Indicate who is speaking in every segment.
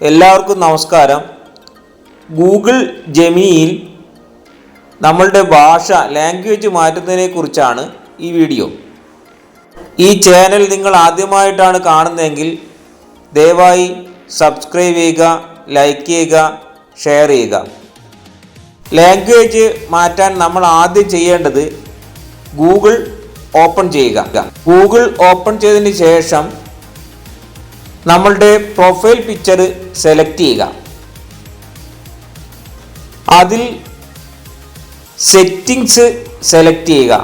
Speaker 1: എല്ലാവർക്കും നമസ്കാരം. ഗൂഗിൾ ജെമിനിയിൽ നമ്മളുടെ ഭാഷ ലാംഗ്വേജ് മാറ്റുന്നതിനെ കുറിച്ചാണ് ഈ വീഡിയോ. ഈ ചാനൽ നിങ്ങൾ ആദ്യമായിട്ടാണ് കാണുന്നതെങ്കിൽ ദയവായി സബ്സ്ക്രൈബ് ചെയ്യുക ലൈക്ക് ചെയ്യുക ഷെയർ ചെയ്യുക. ലാംഗ്വേജ് മാറ്റാൻ നമ്മൾ ആദ്യം ചെയ്യേണ്ടത് ഗൂഗിൾ ഓപ്പൺ ചെയ്യുക. ഗൂഗിൾ ഓപ്പൺ ചെയ്തതിന് ശേഷം നമ്മളുടെ പ്രൊഫൈൽ പിക്ചർ സെലക്ട് ചെയ്യുക. അതിൽ സെറ്റിങ്സ് സെലക്ട് ചെയ്യുക.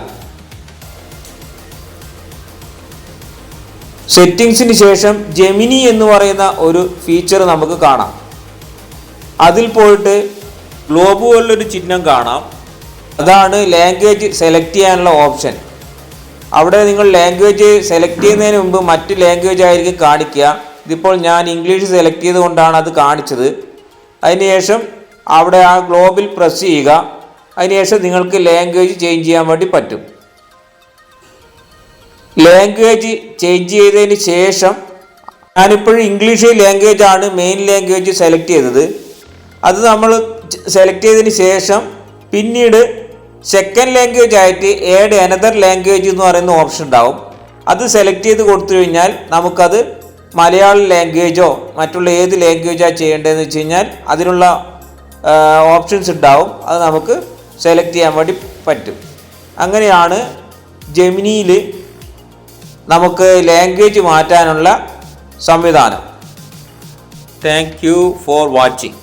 Speaker 1: സെറ്റിങ്സിന് ശേഷം ജെമിനി എന്ന് പറയുന്ന ഒരു ഫീച്ചർ നമുക്ക് കാണാം. അതിൽ പോയിട്ട് ഗ്ലോബ് പോലുള്ളൊരു ചിഹ്നം കാണാം. അതാണ് ലാംഗ്വേജ് സെലക്ട് ചെയ്യാനുള്ള ഓപ്ഷൻ അവിടെ നിങ്ങൾ ലാംഗ്വേജ് സെലക്ട് ചെയ്യുന്നതിന് മുമ്പ് മറ്റ് ലാംഗ്വേജ് ആയിരിക്കും കാണിക്കുക. ഇതിപ്പോൾ ഞാൻ ഇംഗ്ലീഷ് സെലക്ട് ചെയ്തുകൊണ്ടാണ് അത് കാണിച്ചത്. അതിനുശേഷം അവിടെ ആ ഗ്ലോബിൽ പ്രസ് ചെയ്യുക. അതിനുശേഷം നിങ്ങൾക്ക് ലാംഗ്വേജ് ചേഞ്ച് ചെയ്യാൻ വേണ്ടി പറ്റും. ലാംഗ്വേജ് ചേഞ്ച് ചെയ്തതിന് ശേഷം ഞാനിപ്പോഴും ഇംഗ്ലീഷ് ലാംഗ്വേജ് ആണ് മെയിൻ ലാംഗ്വേജ് സെലക്ട് ചെയ്തത്. അത് നമ്മൾ സെലക്ട് ചെയ്തതിന് ശേഷം പിന്നീട് സെക്കൻഡ് ലാംഗ്വേജ് ആയിട്ട് ഏഡ് അനദർ ലാംഗ്വേജ് എന്ന് പറയുന്ന ഓപ്ഷൻ ഉണ്ടാവും. അത് സെലക്ട് ചെയ്ത് കൊടുത്തു കഴിഞ്ഞാൽ നമുക്കത് മലയാളം ലാംഗ്വേജോ മറ്റുള്ള ഏത് ലാംഗ്വേജാണ് ചെയ്യേണ്ടതെന്ന് വെച്ച് കഴിഞ്ഞാൽ അതിനുള്ള ഓപ്ഷൻസ് ഉണ്ടാവും. അത് നമുക്ക് സെലക്ട് ചെയ്യാൻ വേണ്ടി പറ്റും. അങ്ങനെയാണ് ജെമിനിയിൽ നമുക്ക് ലാംഗ്വേജ് മാറ്റാനുള്ള സംവിധാനം. Thank you for watching